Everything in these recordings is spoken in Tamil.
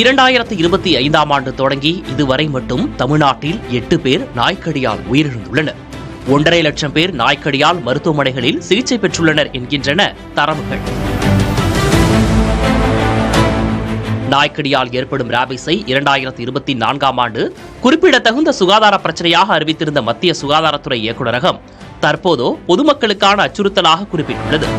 இரண்டாயிரத்தி இருபத்தி ஐந்தாம் ஆண்டு தொடங்கி இதுவரை மட்டும் தமிழ்நாட்டில் எட்டு பேர் நாய்க்கடியால் உயிரிழந்துள்ளனர். ஒன்றரை லட்சம் பேர் நாய்க்கடியால் மருத்துவமனைகளில் சிகிச்சை பெற்றுள்ளனர் என்கின்றன தரவுகள். நாய்க்கடியால் ஏற்படும் ராபிஸை இரண்டாயிரத்தி இருபத்தி நான்காம் ஆண்டு குறிப்பிடத்தகுந்த சுகாதார பிரச்சனையாக அறிவித்திருந்த மத்திய சுகாதாரத்துறை இயக்குநரகம் தற்போதோ பொதுமக்களுக்கான அச்சுறுத்தலாக குறிப்பிட்டுள்ளது.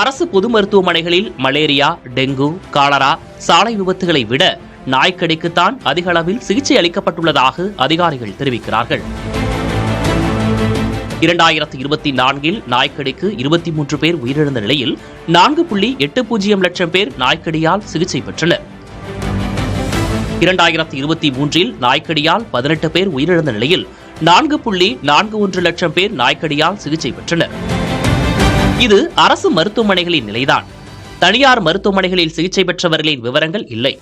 அரசு பொது மருத்துவமனைகளில் மலேரியா டெங்கு காலரா சாலை விபத்துகளை விட நாய்க்கடிக்குத்தான் அதிக அளவில் சிகிச்சை அளிக்கப்பட்டுள்ளதாக அதிகாரிகள் தெரிவிக்கிறார்கள். இரண்டாயிரத்தி இருபத்தி நான்கில் நாய்க்கடிக்கு இருபத்தி மூன்று பேர் உயிரிழந்த நிலையில் நான்கு புள்ளி எட்டு பூஜ்ஜியம் லட்சம் பேர் நாய்க்கடியால் சிகிச்சை பெற்றனர். இரண்டாயிரத்தி இருபத்தி மூன்றில் நாய்க்கடியால் பதினெட்டு பேர் உயிரிழந்த நிலையில் நான்கு புள்ளி நான்கு ஒன்று லட்சம் பேர் நாய்க்கடியால் சிகிச்சை பெற்றனர். இது அரசு மருத்துவமனைகளின் நிலைதான். தனியார் மருத்துவமனைகளில் சிகிச்சை பெற்றவர்களின் விவரங்கள் இல்லை.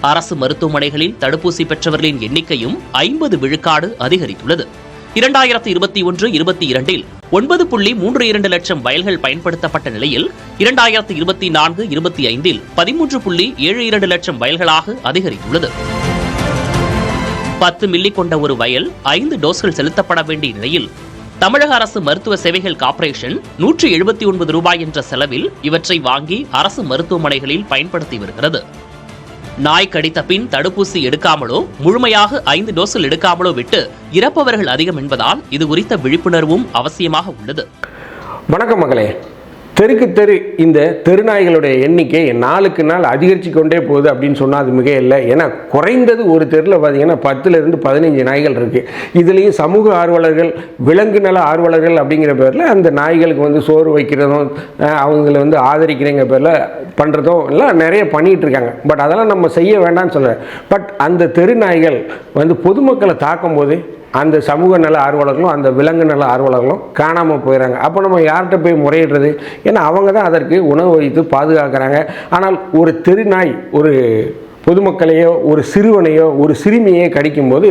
அரசு மருத்துவமனைகளில் தடுப்பூசி பெற்றவர்களின் எண்ணிக்கையும் ஐம்பது விழுக்காடு அதிகரித்துள்ளது. இரண்டாயிரத்தி இருபத்தி ஒன்று இருபத்தி இரண்டில் ஒன்பது புள்ளி மூன்று இரண்டு லட்சம் வயல்கள் பயன்படுத்தப்பட்ட நிலையில் இரண்டாயிரத்தி இருபத்தி நான்கு இருபத்தி ஐந்தில் பதிமூன்று புள்ளி ஏழு இரண்டு லட்சம் வயல்களாக அதிகரித்துள்ளது. பத்து மில்லி கொண்ட ஒரு வயல் ஐந்து டோஸ்கள் செலுத்தப்பட வேண்டிய நிலையில் தமிழக அரசு மருத்துவ சேவைகள் கார்ப்பரேஷன் நூற்றி எழுபத்தி ஒன்பது ரூபாய் என்ற செலவில் இவற்றை வாங்கி அரசு மருத்துவமனைகளில் பயன்படுத்தி வருகிறது. நாய் கடித்த பின் தடுப்பூசி எடுக்காமலோ முழுமையாக ஐந்து டோஸில் எடுக்காமலோ விட்டு இறப்பவர்கள் அதிகம் என்பதால் இது குறித்த விழிப்புணர்வும் அவசியமாக உள்ளது. வணக்கம் மகளே. தெருக்கு தெரு இந்த தெருநாய்களுடைய எண்ணிக்கை நாளுக்கு நாள் அதிகரித்து கொண்டே போகுது அப்படின்னு சொன்னால் அது மிக இல்லை ஏன்னா குறைந்தது ஒரு தெருவில் பார்த்தீங்கன்னா பத்துலேருந்து பதினஞ்சு நாய்கள் இருக்குது இதுலேயும் சமூக ஆர்வலர்கள் விலங்கு நல ஆர்வலர்கள் அப்படிங்கிற பேரில் அந்த நாய்களுக்கு வந்து சோறு வைக்கிறதும் அவங்கள வந்து ஆதரிக்கிறேங்கிற பேரில் பண்ணுறதும் எல்லாம் நிறைய பண்ணிகிட்டு இருக்காங்க. பட் அதெல்லாம் நம்ம செய்ய வேண்டாம்னு சொல்கிறேன் பட் அந்த தெரு நாய்கள் வந்து பொதுமக்களை தாக்கும் போது அந்த சமூக நல ஆர்வலர்களும் அந்த விலங்கு நல ஆர்வலர்களும் காணாமல் போயிடறாங்க அப்போ நம்ம யார்கிட்ட போய் முறையிடுறது? ஏன்னா அவங்க தான் அதற்கு உணவு வைத்து பாதுகாக்கிறாங்க. ஆனால் ஒரு தெருநாய் ஒரு பொதுமக்களையோ ஒரு சிறுவனையோ ஒரு சிறுமியையோ கடிக்கும்போது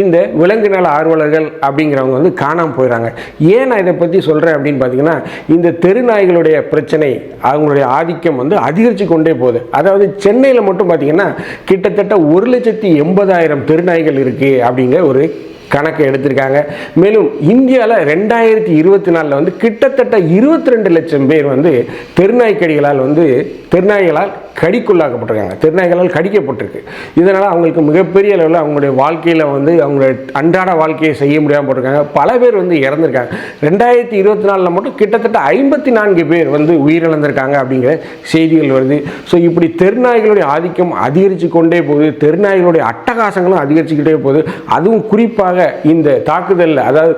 இந்த விலங்கு நல ஆர்வலர்கள் அப்படிங்கிறவங்க வந்து காணாமல் போயிடறாங்க ஏன் நான் இதை பற்றி சொல்கிறேன் அப்படின்னு பார்த்தீங்கன்னா இந்த தெருநாய்களுடைய பிரச்சனை அவங்களுடைய ஆதிக்கம் வந்து அதிகரித்து கொண்டே போகுது. அதாவது சென்னையில் மட்டும் பார்த்திங்கன்னா கிட்டத்தட்ட ஒரு லட்சத்தி எண்பதாயிரம் தெருநாய்கள் இருக்குது அப்படிங்கிற ஒரு கணக்கு எடுத்திருக்காங்க. மேலும் இந்தியாவில் ரெண்டாயிரத்தி இருபத்தி நாலில் வந்து கிட்டத்தட்ட இருபத்தி ரெண்டு லட்சம் பேர் வந்து தெருநாய்க்கடிகளால் வந்து தெருநாய்களால் கடிக்குள்ளாக்கப்பட்டிருக்காங்க. திருநாய்களால் கடிக்கப்பட்டிருக்கு. இதனால் அவங்களுக்கு மிகப்பெரிய அளவில் அவங்களுடைய வாழ்க்கையில் வந்து அவங்களுடைய அன்றாட வாழ்க்கையை செய்ய முடியாமல் போட்டிருக்காங்க. பல பேர் வந்து இறந்துருக்காங்க. ரெண்டாயிரத்தி இருபத்தி நாலில் மட்டும் கிட்டத்தட்ட ஐம்பத்தி நான்கு பேர் வந்து உயிரிழந்திருக்காங்க அப்படிங்கிற செய்திகள் வருது. ஸோ இப்படி தெருநாய்களுடைய ஆதிக்கம் அதிகரித்து கொண்டே போகுது. தெருநாய்களுடைய அட்டகாசங்களும் அதிகரிச்சுக்கிட்டே போகுது. அதுவும் குறிப்பாக இந்த தாக்குதலில் அதாவது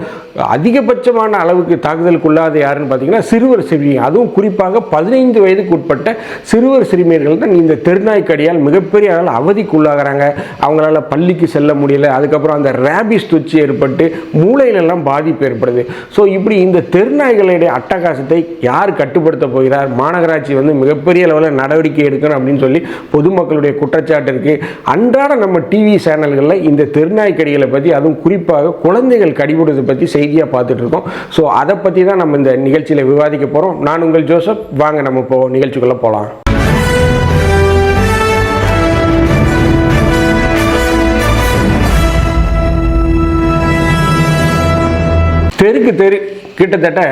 அதிகபட்சமான அளவுக்கு தாக்குதலுக்குள்ளாத யாருன்னு பார்த்தீங்கன்னா சிறுவர் சிறுமி அதுவும் குறிப்பாக பதினைந்து வயதுக்கு உட்பட்ட சிறுவர் சிறுமியர்கள் தான் இந்த தெருநாய்க்கடியால் மிகப்பெரிய அளவில் அவதிக்குள்ளாகிறாங்க. அவங்களால பள்ளிக்கு செல்ல முடியல. அதுக்கப்புறம் அந்த ரேபிஸ் தொச்சு ஏற்பட்டு மூளையிலெல்லாம் பாதிப்பு ஏற்படுது. ஸோ இப்படி இந்த தெருநாய்களுடைய அட்டகாசத்தை யார் கட்டுப்படுத்த போகிறார்? மாநகராட்சி வந்து மிகப்பெரிய அளவில் நடவடிக்கை எடுக்கணும் அப்படின்னு சொல்லி பொதுமக்களுடைய குற்றச்சாட்டு இருக்குது அன்றாட நம்ம டிவி சேனல்களில் இந்த தெருநாய்க்கடிகளை பற்றி அதுவும் குறிப்பாக குழந்தைகள் கடிபடுவதை பற்றி செய்தியாக பார்த்துட்டு இருக்கோம். ஸோ அதை பற்றி தான் நம்ம இந்த நிகழ்ச்சியில் விவாதிக்க போகிறோம் நான் உங்கள் ஜோசப். வாங்க நம்ம இப்போ நிகழ்ச்சிக்குள்ளே போகலாம் தெருக்கு தெரு கிட்டத்தட்ட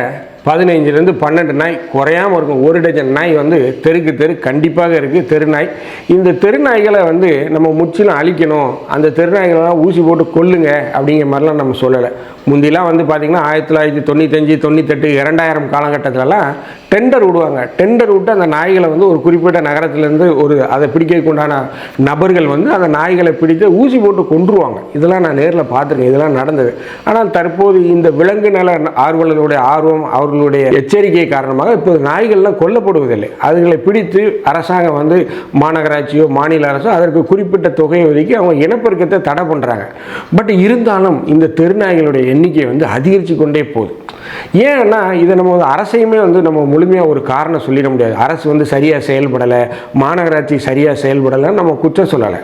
பதினைஞ்சிலேருந்து பன்னெண்டு நாய் குறையாமல் இருக்கும். ஒரு டஜன் நாய் வந்து தெருக்கு தெரு கண்டிப்பாக இருக்குது தெரு நாய். இந்த தெரு நாய்களை வந்து நம்ம முற்றிலும் அழிக்கணும். அந்த தெருநாய்களெல்லாம் ஊசி போட்டு கொல்லுங்க அப்படிங்கிற மாதிரிலாம் நம்ம சொல்லலை. முந்திலாம் வந்து பார்த்திங்கன்னா ஆயிரத்தி தொள்ளாயிரத்தி தொண்ணூத்தஞ்சு தொண்ணூத்தெட்டு இரண்டாயிரம் காலகட்டத்திலலாம் டெண்டர் விடுவாங்க. டெண்டர் விட்டு அந்த நாய்களை வந்து ஒரு குறிப்பிட்ட நகரத்துலேருந்து ஒரு அதை பிடிக்கிறதுக்கு உண்டான நபர்கள் வந்து அந்த நாய்களை பிடித்து ஊசி போட்டு கொன்றுவாங்க. இதெல்லாம் நான் நேரில் பார்த்துருக்கேன். இதெல்லாம் நடந்தது. ஆனால் தற்போது இந்த விலங்கு நல ஆர்வலர்களுடைய ஆர்வம் அவர்கள் அவங்களுடைய எச்சரிக்கை காரணமாக இப்போது நாய்கள்லாம் கொல்லப்படுவதில்லை. அதுகளை பிடித்து அரசாங்கம் வந்து மாநகராட்சியோ மாநில அரசோ அதற்கு குறிப்பிட்ட தொகையை ஒதுக்கி அவங்க இனப்பெருக்கத்தை தடை பண்ணுறாங்க பட் இருந்தாலும் இந்த தெருநாய்களுடைய எண்ணிக்கை வந்து அதிகரித்து கொண்டே போகுது. ஏன்னா இதை நம்ம வந்து அரசையுமே வந்து நம்ம முழுமையாக ஒரு காரணம் சொல்லிட முடியாது. அரசு வந்து சரியாக செயல்படலை மாநகராட்சி சரியாக செயல்படலைன்னு நம்ம குற்றம் சொல்லலை.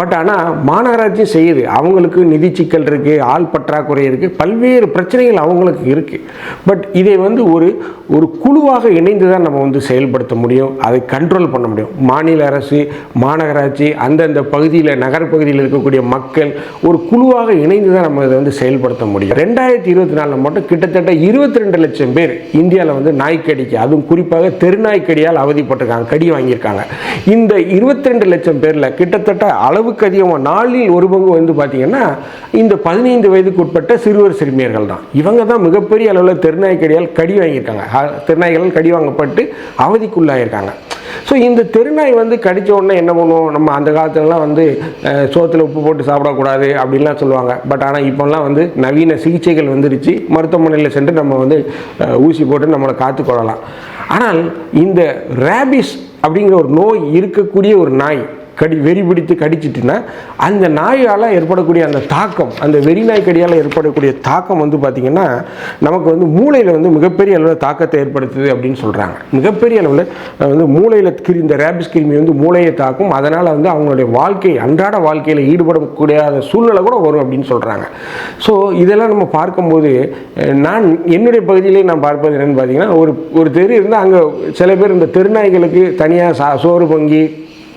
பட் ஆனால் மாநகராட்சி செய்யுது. அவங்களுக்கு நிதி சிக்கல் இருக்குது ஆள் பற்றாக்குறை இருக்குது பல்வேறு பிரச்சனைகள் அவங்களுக்கு இருக்குது பட் இதை வந்து ஒரு ஒரு குழுவாக இணைந்து தான் நம்ம வந்து செயல்படுத்த முடியும். அதை கண்ட்ரோல் பண்ண முடியும். மாநில அரசு மாநகராட்சி அந்தந்த பகுதியில் நகரப்பகுதியில் இருக்கக்கூடிய மக்கள் ஒரு குழுவாக இணைந்து தான் நம்ம இதை வந்து செயல்படுத்த முடியும். ரெண்டாயிரத்தி இருபத்தி நாலில் மட்டும் கிட்டத்தட்ட இருபத்தி ரெண்டு லட்சம் பேர் இந்தியாவில் வந்து நாய்க்கடிக்கு. அதுவும் குறிப்பாக தெருநாய்க்கடியால் அவதிப்பட்டிருக்காங்க கடி வாங்கியிருக்காங்க. இந்த இருபத்தி ரெண்டு லட்சம் பேரில் கிட்டத்தட்ட அளவுக்கு அதிகமாக நாளில் ஒரு பங்கு வந்து பார்த்திங்கன்னா இந்த பதினைந்து வயதுக்கு உட்பட்ட சிறுவர் சிறுமியர்கள் தான். இவங்க தான் மிகப்பெரிய அளவில் தெருநாய்க்கடியால் கடி வாங்கியிருக்காங்க. அ- தெருநாய்களால் கடி வாங்கப்பட்டு அவதிக்குள்ளாயிருக்காங்க. ஸோ இந்த தெருநாய் வந்து கடித்த உடனே என்ன பண்ணுவோம் நம்ம அந்த காலத்துலலாம் வந்து சோத்தில் உப்பு போட்டு சாப்பிடக்கூடாது அப்படின்லாம் சொல்லுவாங்க. பட் ஆனால் இப்போல்லாம் வந்து நவீன சிகிச்சைகள் வந்துருச்சு. மருத்துவமனையில் சென்று நம்ம வந்து ஊசி போட்டு நம்மளை காத்துக்கொள்ளலாம் ஆனால் இந்த ரேபிஸ் அப்படிங்கிற ஒரு நோய் இருக்கக்கூடிய ஒரு நாய் கடி வெறி பிடித்து கடிச்சிட்டுன்னா அந்த நாயால் ஏற்படக்கூடிய அந்த தாக்கம் அந்த வெறி நாய் கடியால் ஏற்படக்கூடிய தாக்கம் வந்து பார்த்திங்கன்னா நமக்கு வந்து மூளையில் வந்து மிகப்பெரிய அளவில் தாக்கத்தை ஏற்படுத்துது அப்படின்னு சொல்கிறாங்க மிகப்பெரிய அளவில் வந்து மூளையில் கிருமி இந்த ரேபிஸ் கிருமி வந்து மூளையை தாக்கும். அதனால் வந்து அவங்களுடைய வாழ்க்கை அன்றாட வாழ்க்கையில் ஈடுபடக்கூடிய சூழ்நிலை கூட வரும் அப்படின்னு சொல்கிறாங்க ஸோ இதெல்லாம் நம்ம பார்க்கும்போது நான் என்னுடைய பகுதியிலே நான் பார்ப்பது என்னென்னு பார்த்தீங்கன்னா ஒரு ஒரு தெரு இருந்தால் அங்கே சில பேர் இந்த தெருநாய்களுக்கு தனியாக சா சோறு பொங்கி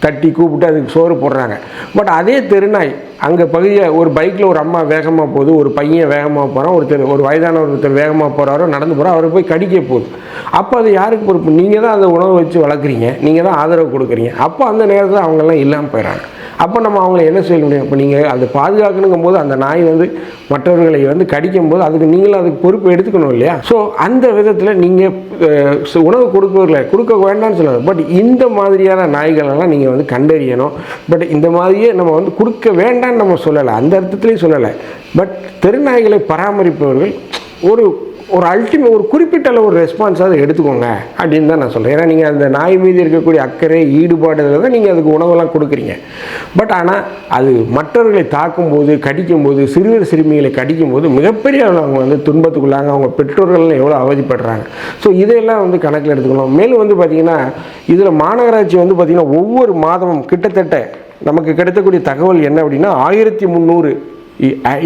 தட்டி கூப்பிட்டு அதுக்கு சோறு போடுறாங்க. பட் அதே தெருநாய் அங்கே பகுதியில் ஒரு பைக்கில் ஒரு அம்மா வேகமாக போகுது ஒரு பையன் வேகமாக போகிறான் ஒருத்தர் ஒரு வயதானவர் ஒருத்தர் வேகமாக போகிறாரோ நடந்து போகிறோம் அவரை போய் கடிக்க போகுது. அப்போ அது யாருக்கு பொறுப்பு? நீங்கள் தான் அதை உணவு வச்சு வளர்க்குறீங்க நீங்கள் தான் ஆதரவு கொடுக்குறீங்க. அப்போ அந்த நேரத்தில் அவங்கெல்லாம் இல்லாமல் போயிடறாங்க. அப்போ நம்ம அவங்கள என்ன செய்ய முடியும்? இப்போ நீங்கள் அதை பாதுகாக்கணுங்கும் போது அந்த நாய் வந்து மற்றவர்களை வந்து கடிக்கும் போது அதுக்கு நீங்களும் அதுக்கு பொறுப்பு எடுத்துக்கணும் இல்லையா? ஸோ அந்த விதத்தில் நீங்கள் உணவு கொடுக்கவில்லை கொடுக்க வேண்டாம்னு சொல்லலை பட் இந்த மாதிரியான நாய்களெல்லாம் நீங்கள் வந்து கண்டறியணும். பட் இந்த மாதிரியே நம்ம வந்து கொடுக்க வேண்டாம்னு நம்ம சொல்லலை. அந்த அர்த்தத்துலேயும் சொல்லலை. பட் தெருநாய்களை பராமரிப்பவர்கள் ஒரு ஒரு அல்டிமேட் ஒரு குறிப்பிட்ட அளவு ஒரு ரெஸ்பான்ஸ் அதை எடுத்துக்கோங்க அப்படின்னு தான் நான் சொல்கிறேன் ஏன்னா நீங்கள் அந்த நாய் மீது இருக்கக்கூடிய அக்கறை ஈடுபாடு தான் நீங்கள் அதுக்கு உணவெல்லாம் கொடுக்குறீங்க. பட் ஆனால் அது மற்றவர்களை தாக்கும்போது கடிக்கும்போது சிறுவர் சிறுமிகளை கடிக்கும்போது மிகப்பெரிய அளவில் அவங்க வந்து துன்பத்துக்குள்ளாங்க. அவங்க பெற்றோர்கள்லாம் எவ்வளோ அவதிப்படுறாங்க. ஸோ இதையெல்லாம் வந்து கணக்கில் எடுத்துக்கணும். மேலும் வந்து பார்த்திங்கன்னா இதில் மாநகராட்சி வந்து பார்த்திங்கன்னா ஒவ்வொரு மாதமும் கிட்டத்தட்ட நமக்கு கிடைக்கக்கூடிய தகவல் என்ன அப்படின்னா ஆயிரத்தி முந்நூறு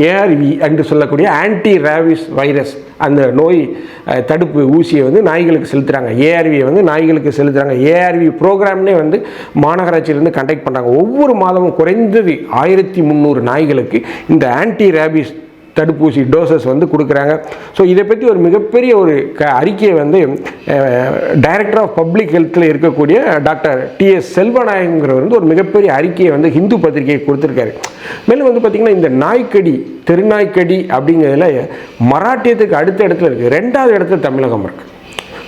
ஏஆர்வி என்று சொல்லக்கூடிய ஆன்டி ரேவிஸ் வைரஸ் அந்த நோய் தடுப்பு ஊசியை வந்து நாய்களுக்கு செலுத்துகிறாங்க ஏஆர்வியை வந்து நாய்களுக்கு செலுத்துகிறாங்க ஏஆர்வி ப்ரோக்ராம்னே வந்து மாநகராட்சியிலேருந்து கண்டக்ட் பண்ணுறாங்க ஒவ்வொரு மாதமும் குறைந்தது ஆயிரத்தி முந்நூறு நாய்களுக்கு இந்த ஆன்டி ரேபிஸ் தடுப்பூசி டோசஸ் வந்து கொடுக்குறாங்க. ஸோ இதை பற்றி ஒரு மிகப்பெரிய ஒரு க அறிக்கையை வந்து டைரக்டர் ஆஃப் பப்ளிக் ஹெல்த்தில் இருக்கக்கூடிய டாக்டர் டிஎஸ் செல்வநாயகங்கிறவர் வந்து ஒரு மிகப்பெரிய அறிக்கையை வந்து ஹிந்து பத்திரிகையை கொடுத்துருக்காரு. மேலும் வந்து பார்த்திங்கன்னா இந்த நாய்க்கடி தெருநாய்க்கடி அப்படிங்கிறதுல மராட்டியத்துக்கு அடுத்த இடத்துல இருக்குது ரெண்டாவது இடத்துல தமிழகம் இருக்குது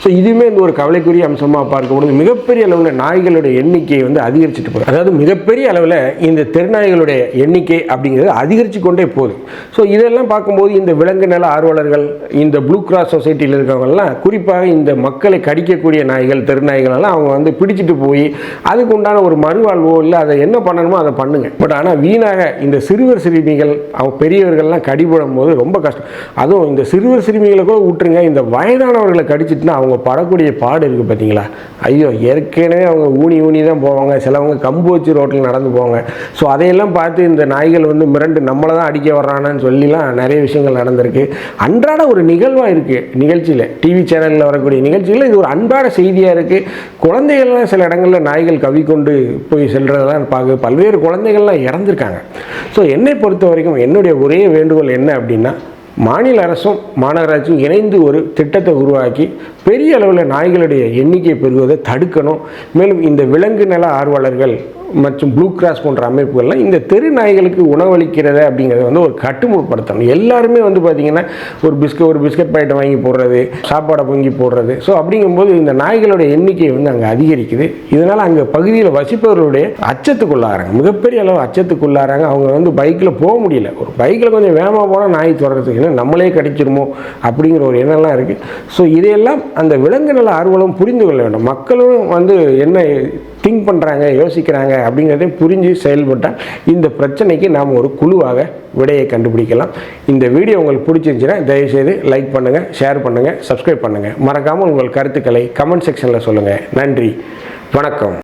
ஸோ இதுவுமே இந்த ஒரு கவலைக்குரிய அம்சமாக பார்க்கும்பொழுது மிகப்பெரிய அளவில் நாய்களுடைய எண்ணிக்கை வந்து அதிகரிச்சுட்டு போகுது. அதாவது மிகப்பெரிய அளவில் இந்த தெருநாய்களுடைய எண்ணிக்கை அப்படிங்கிறது அதிகரித்து கொண்டே போகுது. ஸோ இதெல்லாம் பார்க்கும்போது இந்த விலங்கு நல ஆர்வலர்கள் இந்த ப்ளூ கிராஸ் சொசைட்டியில் இருக்கிறவங்கலாம் குறிப்பாக இந்த மக்களை கடிக்கக்கூடிய நாய்கள் தெருநாய்களெல்லாம் அவங்க வந்து பிடிச்சிட்டு போய் அதுக்கு உண்டான ஒரு மறுவாழ்வோ இல்லை அதை என்ன பண்ணணுமோ அதை பண்ணுங்க. பட் ஆனால் வீணாக இந்த சிறுவர் சிறுமிகள் அவங்க பெரியவர்கள்லாம் கடிபடும் போது ரொம்ப கஷ்டம். அதுவும் இந்த சிறுவர் சிறுமிகளை கூட விட்டுருங்க இந்த வயதானவர்களை கடிச்சிட்டுனா அவங்க படக்கூடிய பாடு இருக்குது பார்த்தீங்களா ஐயோ ஏற்கனவே அவங்க ஊனி ஊனி தான் போவாங்க. சிலவங்க கம்பு வச்சு ரோட்டில் நடந்து போவாங்க. ஸோ அதையெல்லாம் பார்த்து இந்த நாய்கள் வந்து மிரண்டு நம்மளை தான் அடிக்க வர்றானான்னு சொல்லிலாம் நிறைய விஷயங்கள் நடந்திருக்கு. அன்றாட ஒரு நிகழ்வாக இருக்குது நிகழ்ச்சியில். டிவி சேனலில் வரக்கூடிய நிகழ்ச்சியில் இது ஒரு அன்றாட செய்தியாக இருக்குது குழந்தைகள்லாம் சில இடங்களில் நாய்கள் கவி கொண்டு போய் செல்கிறதெல்லாம் பார்க்க பல்வேறு குழந்தைகள்லாம் இறந்துருக்காங்க. ஸோ என்னை பொறுத்த வரைக்கும் என்னுடைய ஒரே வேண்டுகோள் என்ன அப்படின்னா மாநில அரசும் மாநகராட்சியும் இணைந்து ஒரு திட்டத்தை உருவாக்கி பெரிய அளவில் நாய்களுடைய எண்ணிக்கை பெறுவதை தடுக்கணும். மேலும் இந்த விலங்கு நல ஆர்வலர்கள் மற்றும் ப்ளூ கிராஸ் போன்ற அமைப்புகள்லாம் இந்த தெரு நாய்களுக்கு உணவளிக்கிறத அப்படிங்கிறத வந்து ஒரு கட்டுமுறைப்படுத்தணும் எல்லாருமே வந்து பார்த்திங்கன்னா ஒரு பிஸ்கட் ஒரு பிஸ்கட் பாக்கெட்டை வாங்கி போடுறது சாப்பாடை பொங்கி போடுறது. ஸோ அப்படிங்கும்போது இந்த நாய்களுடைய எண்ணிக்கை வந்து அங்கே அதிகரிக்குது. இதனால் அங்கே பகுதியில் வசிப்பவர்களுடைய அச்சத்துக்குள்ளாகிறாங்க. மிகப்பெரிய அளவு அச்சத்துக்குள்ளாகிறாங்க. அவங்க வந்து பைக்கில் போக முடியல. ஒரு பைக்கில் கொஞ்சம் வேகமாக போனால் நாய் தொடர்றதுக்கு நம்மளே கிடைச்சிருமோ அப்படிங்கிற ஒரு எண்ணம்லாம் இருக்குது ஸோ இதையெல்லாம் அந்த விலங்கு நல ஆர்வலும் புரிந்து கொள்ள வேண்டும். மக்களும் வந்து என்ன திங்க் பண்ணுறாங்க யோசிக்கிறாங்க அப்படிங்கிறதையும் புரிஞ்சு செயல்பட்டால் இந்த பிரச்சனைக்கு நாம் ஒரு குழுவாக விடையை கண்டுபிடிக்கலாம். இந்த வீடியோ உங்களுக்கு பிடிச்சிருந்துச்சுன்னா தயவுசெய்து லைக் பண்ணுங்கள் ஷேர் பண்ணுங்கள் சப்ஸ்கிரைப் பண்ணுங்கள் மறக்காமல் உங்கள் கருத்துக்களை கமெண்ட் செக்ஷனில் சொல்லுங்கள் நன்றி. வணக்கம்.